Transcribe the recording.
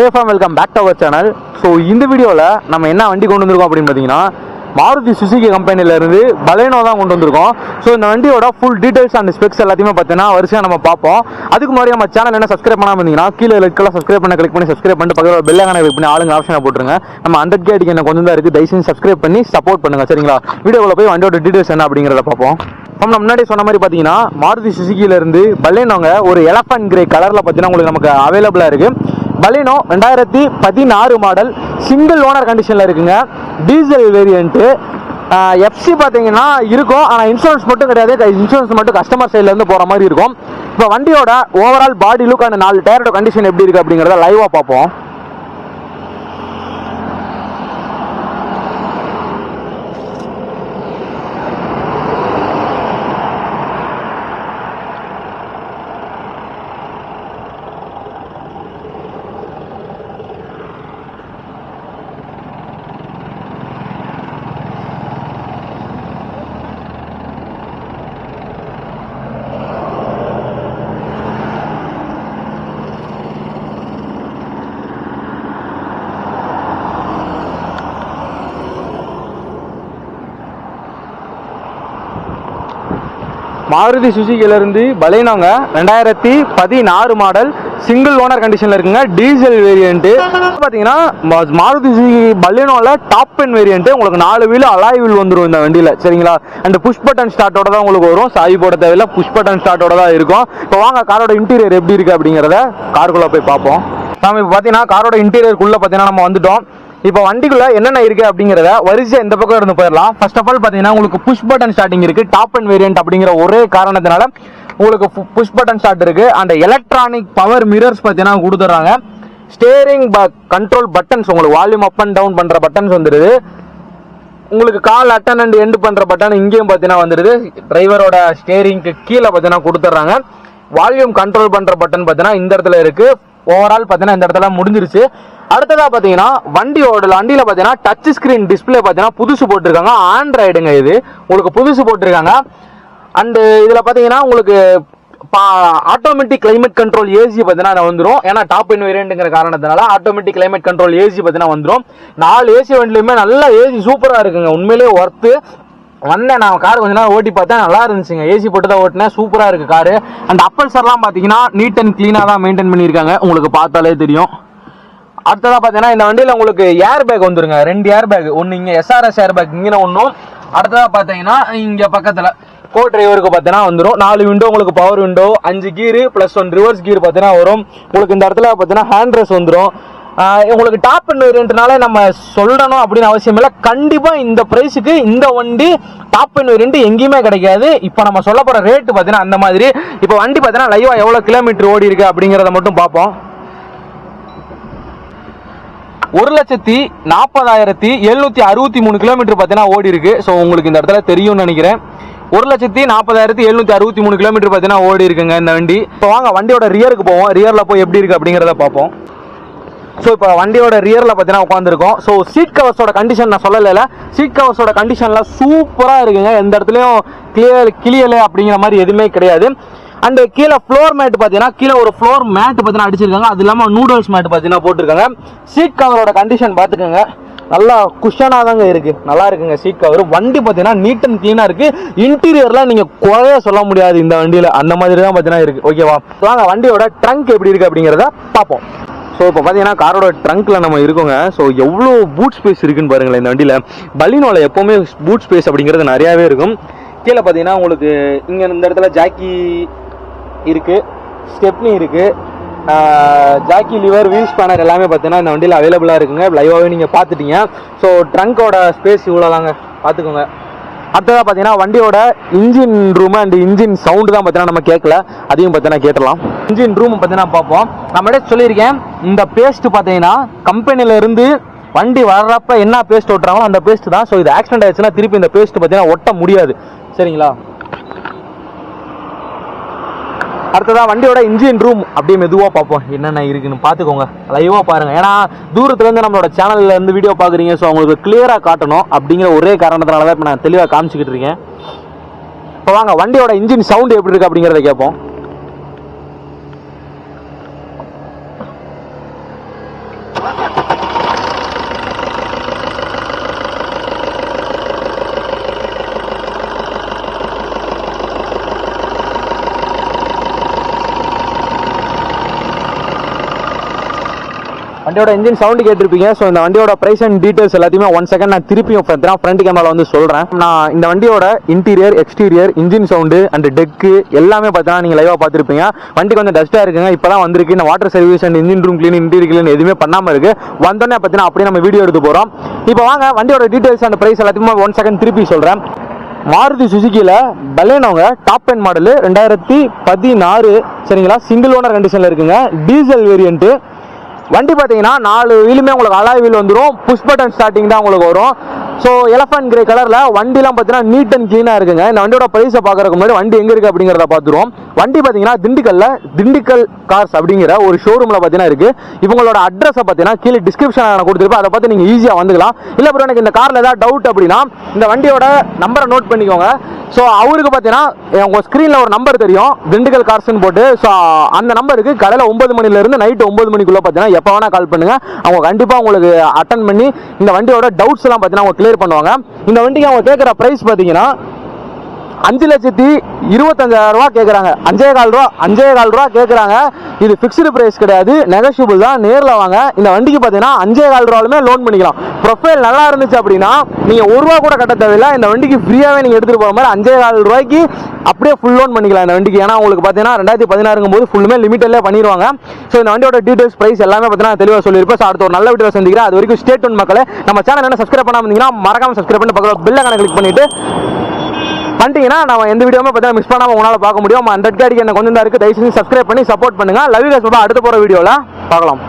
ஏஃபாம் welcome back to our channel so இந்த வீடியோவில் நம்ம என்ன வண்டி கொண்டு வந்திருக்கோம் அப்படின்னு பார்த்தீங்கன்னா மாருதி சுசுகி கம்பெனிலேருந்து பலேனோ தான் கொண்டு வந்திருக்கோம். ஸோ இந்த வண்டியோட ஃபுல் டீடைல்ஸ் அண்ட் ஸ்பெக்ஸ் எல்லாத்தையுமே பார்த்தீங்கன்னா வரிசையாக நம்ம பார்ப்போம். அதுக்கு முன்னாடி நம்ம சேனல் என்ன சப்ஸ்கிரைப் பண்ணாமல் இருந்தீங்கன்னா கீழே ரெட்கெல்லாம் சப்ஸ்கிரைப் பண்ண கிளிக் பண்ணி சப்ஸ்கிரைப் பண்ணிட்டு பக்கத்தில் பெல் ஐக்கான கிளிக் பண்ணி ஆளுங்க ஆப்ஷனை போட்டுருங்க. நம்ம ஹண்ட்ரட் கே அடிக்க எனக்கு கொஞ்சம் தான் இருக்குது தயவுசெய்து சப்ஸ்கிரைப் பண்ணி சப்போர்ட் பண்ணுங்கள் சரிங்களா? வீடியோவில் போய் வண்டியோட டீடைல்ஸ் என்ன அப்படிங்கிறத பார்ப்போம். நம்ம முன்னாடி சொன்ன மாதிரி பார்த்தீங்கன்னா மாருதி சுசுகியிலேருந்து பல்லேனவங்க ஒரு எலஃபண்ட் கிரே கலரில் பார்த்தீங்கன்னா உங்களுக்கு நமக்கு அவைலபிளாக இருக்குது பலினோ ரெண்டாயிரத்தி பதினாறு மாடல் சிங்கிள் ஓனர் கண்டிஷனில் இருக்குங்க. டீசல் வேரியண்ட்டு எஃப்சி பார்த்தீங்கன்னா இருக்கும். ஆனால் இன்சூரன்ஸ் மட்டும் கிடையாது. இன்சூரன்ஸ் மட்டும் கஸ்டமர் சைட்லேருந்து போகிற மாதிரி இருக்கும். இப்போ வண்டியோட ஓவரால் பாடி லுக் அந்த நாலு டயரோட கண்டிஷன் எப்படி இருக்குது அப்படிங்கிறத லைவாக பார்ப்போம். மாருதி சுசுகிலேருந்து பலேனோங்க. ரெண்டாயிரத்தி பதினாறு மாடல் சிங்கிள் ஓனர் கண்டிஷனில் இருக்குங்க. டீசல் வேரியண்ட்டு பார்த்தீங்கன்னா மாருதி சுசுகி பலேனோவில் டாப் என் வேரியண்ட்டு உங்களுக்கு நாலு வீல் அலாய் வீல் வந்துடும் இந்த வண்டியில். சரிங்களா? அண்ட் புஷ் பட்டன் ஸ்டார்ட்டோட தான் உங்களுக்கு வரும். சாவி போட தேவையில்ல புஷ் பட்டன் ஸ்டார்ட்டோட தான் இருக்கும். இப்போ வாங்க காரோட இன்டீரியர் எப்படி இருக்குது அப்படிங்கிறத காருக்குள்ளே போய் பார்ப்போம். நம்ம இப்போ பார்த்தீங்கன்னா காரோட இன்டீரியருக்குள்ளே பார்த்தீங்கன்னா நம்ம வந்துட்டோம். இப்போ வண்டிக்குள்ள என்னென்ன இருக்கு அப்படிங்கிறத வரிசையா இந்த பக்கம் இருந்து போயிடலாம். ஃபர்ஸ்ட் ஆஃப் ஆல் பார்த்தீங்கன்னா உங்களுக்கு புஷ் பட்டன் ஸ்டார்டிங் இருக்கு. டாப் அண்ட் வேரியன்ட் அப்படிங்கிற ஒரே காரணத்தினால உங்களுக்கு புஷ் பட்டன் ஸ்டார்ட் இருக்கு. அண்ட் எலக்ட்ரானிக் பவர் மிரர்ஸ் பார்த்தீங்கன்னா கொடுத்துட்றாங்க. ஸ்டேரிங் கண்ட்ரோல் பட்டன்ஸ் உங்களுக்கு வால்யூம் அப் அண்ட் டவுன் பண்ணுற பட்டன்ஸ் வந்துடுது உங்களுக்கு கால் அட்டன் அண்ட் எண்டு பண்ணுற பட்டன் இங்கேயும் பார்த்தீங்கன்னா வந்துடுது டிரைவரோட ஸ்டேரிங்க்கு கீழே பார்த்தீங்கன்னா கொடுத்துட்றாங்க. வால்யூம் கண்ட்ரோல் பண்ணுற பட்டன் பார்த்தீங்கன்னா இந்த இடத்துல இருக்குது ஓவரால் பார்த்தீங்கன்னா இந்த இடத்துல முடிஞ்சிருச்சு. அடுத்ததாக பார்த்தீங்கன்னா வண்டியோட வண்டியில் பார்த்தீங்கன்னா டச் ஸ்க்ரீன் டிஸ்ப்ளே பார்த்தீங்கன்னா புதுசு போட்டிருக்காங்க. ஆண்ட்ராய்டுங்க இது. உங்களுக்கு புதுசு போட்டிருக்காங்க. அண்டு இதில் பார்த்தீங்கன்னா உங்களுக்கு ஆட்டோமேட்டிக் கிளைமேட் கண்ட்ரோல் ஏசி பார்த்தீங்கன்னா வந்துடும் ஏன்னா டாப் இன் வேரியண்ட்டுங்கிற காரணத்தினால ஆட்டோமேட்டிக் கிளைமேட் கண்ட்ரோல் ஏசி பார்த்தீங்கன்னா வந்துடும் நாலு ஏசி வண்டிலையுமே நல்ல ஏசி சூப்பராக இருக்குங்க. உண்மையிலேயே ஒர்த்து வந்தேன் நான். கார் கொஞ்ச நேரம் ஓட்டி பார்த்தேன். நல்லா இருந்துச்சுங்க. ஏசி போட்டு தான் ஓட்டினேன் சூப்பராக இருக்குது காரு. அண்ட் அப்பல்சர்லாம் பார்த்தீங்கன்னா நீட் அண்ட் க்ளீனாக தான் மெயின்டைன் பண்ணியிருக்காங்க. உங்களுக்கு பார்த்தாலே தெரியும். அடுத்ததாக பார்த்தீங்கன்னா இந்த வண்டியில் உங்களுக்கு ஏர் பேக் வந்துருங்க. ரெண்டு ஏர் பேக் ஒன்று இங்கே எஸ்ஆர்எஸ் ஏர் பேக் இங்கே ஒன்றும் அடுத்ததாக பார்த்தீங்கன்னா இங்கே பக்கத்தில் கோ டிரைவருக்கு பார்த்தீங்கன்னா வந்துடும் நாலு விண்டோ உங்களுக்கு பவர் விண்டோ அஞ்சு gear plus one reverse gear பார்த்தீங்கன்னா வரும். உங்களுக்கு இந்த இடத்துல பார்த்தீங்கன்னா ஹேண்ட் ரெஸ் வந்துடும் உங்களுக்கு டாப் அண்ட் வேரியன்ட்னால நம்ம சொல்லணும் அப்படின்னு அவசியம் இல்லை. கண்டிப்பாக இந்த ப்ரைஸுக்கு இந்த வண்டி டாப் அண்ட் வேரியன்ட் எங்கேயுமே கிடைக்காது. இப்போ நம்ம சொல்ல போகிற ரேட்டு பார்த்தீங்கன்னா அந்த மாதிரி. இப்போ வண்டி பார்த்தீங்கன்னா லைவாக எவ்வளோ கிலோமீட்டர் ஓடி இருக்கு அப்படிங்கிறத மட்டும் பார்ப்போம். ஒரு லட்சத்தி நாற்பதாயிரத்தி எழுநூத்தி அறுபத்தி மூணு கிலோமீட்டர் பார்த்தீங்கன்னா ஓடி இருக்கு. ஸோ உங்களுக்கு இந்த இடத்துல தெரியும்னு நினைக்கிறேன். ஒரு லட்சத்தி நாற்பதாயிரத்தி எழுநூத்தி அறுபத்தி மூணு கிலோமீட்டர் பார்த்தீங்கன்னா ஓடி இருக்குங்க இந்த வண்டி. இப்போ வாங்க வண்டியோட ரியருக்கு போவோம். ரியரில் போய் எப்படி இருக்கு அப்படிங்கிறத பார்ப்போம். ஸோ இப்போ வண்டியோட ரியரில் பார்த்தீங்கன்னா உட்காந்துருக்கோம் ஸோ சீட் கவர்ஸோட கண்டிஷன் நான் சொல்லலைல. சீட் கவர்ஸோட கண்டிஷன்லாம் சூப்பராக இருக்குங்க. எந்த இடத்துலையும் கிளியர் கிளியல் அப்படிங்கிற மாதிரி எதுவுமே கிடையாது. அண்டு கீழே ஃப்ளோர் மேட் பார்த்தீங்கன்னா கீழே ஒரு ஃப்ளோர் மேட் பார்த்தீங்கன்னா அடிச்சிருக்காங்க. அது இல்லாமல் நூடுல்ஸ் மேட் பார்த்தீங்கன்னா போட்டிருக்காங்க. சீட் கவரோட கண்டிஷன் பார்த்துக்கோங்க. நல்லா குஷனாக தாங்க இருக்குது நல்லா இருக்குங்க சீட் கவர் வண்டி பார்த்தீங்கன்னா நீட் அண்ட் க்ளீனாக இருக்குது இன்டீரியர்லாம் நீங்கள் குறைய சொல்ல முடியாது இந்த வண்டியில். அந்த மாதிரி தான் பார்த்தீங்கன்னா இருக்குது ஓகேவா வாங்க வண்டியோட ட்ரங்க் எப்படி இருக்குது அப்படிங்கிறத பார்ப்போம் ஸோ இப்போ பார்த்தீங்கன்னா காரோட ட்ரங்க்கில் நம்ம இருக்கோங்க. ஸோ எவ்வளோ பூட் ஸ்பேஸ் இருக்குன்னு பாருங்களேன் இந்த வண்டியில். பலினோவில் எப்போவுமே பூட் ஸ்பேஸ் அப்படிங்கிறது நிறையாவே இருக்கும். கீழே பார்த்தீங்கன்னா உங்களுக்கு இங்கே இந்த இடத்துல ஜாக்கி இருக்குது ஸ்டெப்னி இருக்குது ஜாக்கி லிவர் வீல் ஸ்பேனர் எல்லாமே பார்த்தீங்கன்னா இந்த வண்டியில் அவைலபிளாக இருக்குங்க. லைவாகவே நீங்கள் பார்த்துட்டீங்க. ஸோ ட்ரங்க்கோட ஸ்பேஸ் இவ்வளோதாங்க பார்த்துக்கோங்க. அடுத்ததாக பார்த்தீங்கன்னா வண்டியோட engine room and engine sound தான் பார்த்தீங்கன்னா நம்ம கேட்கல. அதையும் பார்த்தீங்கன்னா கேட்டலாம் இன்ஜின் ரூம் பார்த்தீங்கன்னா பார்ப்போம். நம்மளே சொல்லியிருக்கேன். இந்த பேஸ்ட் பார்த்தீங்கன்னா கம்பெனியிலேருந்து வண்டி வர்றப்ப என்ன பேஸ்ட் ஓட்டுறாங்களோ அந்த பேஸ்ட் தான். ஸோ இது ஆக்சிடென்ட் ஆயிடுச்சுன்னா திருப்பி இந்த பேஸ்ட் பார்த்தீங்கன்னா ஒட்ட முடியாது. சரிங்களா? அடுத்ததாக வண்டியோட இன்ஜின் ரூம் அப்படியே மெதுவாக பார்ப்போம். என்னென்ன இருக்குன்னு பார்த்துக்கோங்க. லைவாக பாருங்கள் ஏன்னா தூரத்துலேருந்து நம்மளோட சேனல்லேருந்து வீடியோ பார்க்குறீங்க ஸோ அவங்களுக்கு கிளியராக காட்டணும் அப்படிங்கிற ஒரே காரணத்தினால தான் இப்போ நான் தெளிவாக காமிச்சிக்கிட்டு இருக்கேன். இப்போ வாங்க வண்டியோட இன்ஜின் சவுண்டு எப்படி இருக்குது அப்படிங்கிறத கேட்போம். வண்டியோட இன்ஜின் சவுண்ட் கேட்டிருப்பீங்க. ஸோ இந்த வண்டியோட ப்ரைஸ் அண்ட் டீடைல்ஸ் எல்லாத்தையுமே ஒன் செகண்ட் நான் திருப்பியும் ஃப்ரண்ட் கேமரா வந்து சொல்கிறேன் நான் இந்த வண்டியோட interior exterior engine sound and tech எல்லாமே பார்த்தீங்கன்னா நீங்கள் லைவாக பார்த்துருப்பீங்க. வண்டி கொஞ்சம் டஸ்ட்டாக இருக்குங்க. இப்பதான் வந்திருக்கு. இந்த water service and engine room clean interior clean எதுவுமே பண்ணாமல் இருக்கு. வந்தோடனே பார்த்தீங்கன்னா அப்படியே நம்ம வீடியோ எடுத்து போகிறோம் இப்போ வாங்க வண்டியோட டீடைல்ஸ் அண்ட் ப்ரைஸ் எல்லாத்தையுமே ஒன் செகண்ட் திருப்பி சொல்கிறேன் மாருதி சுசுக்கியில் பலேனோங்க டாப் என் மாடலு ரெண்டாயிரத்தி பதினாறு. சரிங்களா? சிங்கிள் ஓனர் கண்டிஷனில் இருக்குங்க. டீசல் வேரியண்ட்டு வண்டி பார்த்தீங்கன்னா நாலு வீலுமே உங்களுக்கு அலாய் வீல் வந்துடும் புஷ் பட்டன் ஸ்டார்டிங் தான் உங்களுக்கு வரும். ஸோ எலஃபண்ட் கிரே கலரில் வண்டிலாம் பார்த்தீங்கன்னா நீட் அண்ட் க்ளீனாக இருக்குங்க. இந்த வண்டியோட ப்ரைஸை பார்க்குறதுக்கு முன்னாடி வண்டி எங்கே இருக்குது அப்படிங்கிறத பார்த்துருவோம். வண்டி பார்த்தீங்கன்னா திண்டுக்கல்ல திண்டுக்கல் கார்ஸ் அப்படிங்கிற ஒரு ஷோரூமில் பார்த்தீங்கன்னா இருக்குது இவங்களோட அட்ரஸை பார்த்தீங்கன்னா கீழே டிஸ்கிரிப்ஷனில் நான் கொடுத்துருப்பேன். அதை பார்த்து நீங்கள் ஈஸியாக வந்துக்கலாம். இல்லை அப்புறம் எனக்கு இந்த காரில் ஏதாவது டவுட் அப்படின்னா இந்த வண்டியோட நம்பரை நோட் பண்ணிக்கோங்க. ஸோ அவருக்கு பார்த்தீங்கன்னா உங்கள் ஸ்க்ரீனில் ஒரு நம்பர் தெரியும். திண்டுக்கல் கார்ஸ்னு போட்டு. ஸோ அந்த நம்பருக்கு கடையில் ஒம்பது மணிலேருந்து நைட்டு ஒம்பது மணிக்குள்ளே பார்த்தீங்கன்னா எப்போ வேணால் கால் பண்ணுங்கள் அவங்க கண்டிப்பாக உங்களுக்கு அட்டன் பண்ணி இந்த வண்டியோட டவுட்ஸ் எல்லாம் பார்த்தீங்கன்னா அவங்க கிளியர் பண்ணுவாங்க. இந்த வண்டிக்கு அவங்க கேட்குற ப்ரைஸ் பார்த்தீங்கன்னா அஞ்சு லட்சத்தி இருபத்தஞ்சாயிரம் ரூபா கேட்குறாங்க அஞ்சே கால் ரூபா அஞ்சே கால் ரூபா கேட்குறாங்க இது ஃபிக்ஸ்டு ப்ரைஸ் கிடையாது. நெகஷியபிள் தான். நேரில் வாங்க. இந்த வண்டிக்கு பார்த்தீங்கன்னா அஞ்சே கால் ரூபாலுமே லோன் பண்ணிக்கலாம். ப்ரொஃபைல் நல்லா இருந்துச்சு அப்படின்னா நீங்கள் ஒரு ரூபா கூட கட்ட தேவையில்லை. இந்த வண்டிக்கு ஃப்ரீயாகவே நீங்கள் எடுத்துகிட்டு போகிற மாதிரி அஞ்சே கால் ரூபாய்க்கு அப்படியே ஃபுல் லோன் பண்ணிக்கலாம் இந்த வண்டிக்கு. ஏன்னா உங்களுக்கு பார்த்தீங்கன்னா ரெண்டாயிரத்தி பதினாறுங்கும் போது ஃபுல்லுமே லிமிட்டட்லேயே பண்ணிடுவாங்க ஸோ இந்த வண்டியோட டீட்டெயில்ஸ் ப்ரைஸ் எல்லாமே பார்த்தீங்கன்னா தெளிவாக சொல்லியிருப்போம் ஸோ அடுத்த ஒரு நல்ல வீடியோ சந்திக்கிறேன். அது வரைக்கும் ஸ்டேட் ஒன் மக்களே. நம்ம சேனல் என்ன சப்ஸ்கிரைப் பண்ணாம இருந்தீங்கன்னா மறக்காம சப்ஸ்கிரைப் பண்ணி பக்கத்தில் பெல்லை கணக்கு கிளிக் பண்ணிட்டு பண்ணிட்டீங்கன்னா நம்ம எந்த வீடியோமே பார்த்தா மிஸ் பண்ணாமல் உங்களால் பார்க்க முடியும். ஹண்ட்ரட் கேடிக்கு என்ன கொஞ்சம் தான் இருக்குது தயவு செஞ்சு சப்ஸ்கிரைப் பண்ணி சப்போர்ட் பண்ணுங்க. லவ் யூ அடுத்த போகிற வீடியோவில் பார்க்கலாம்.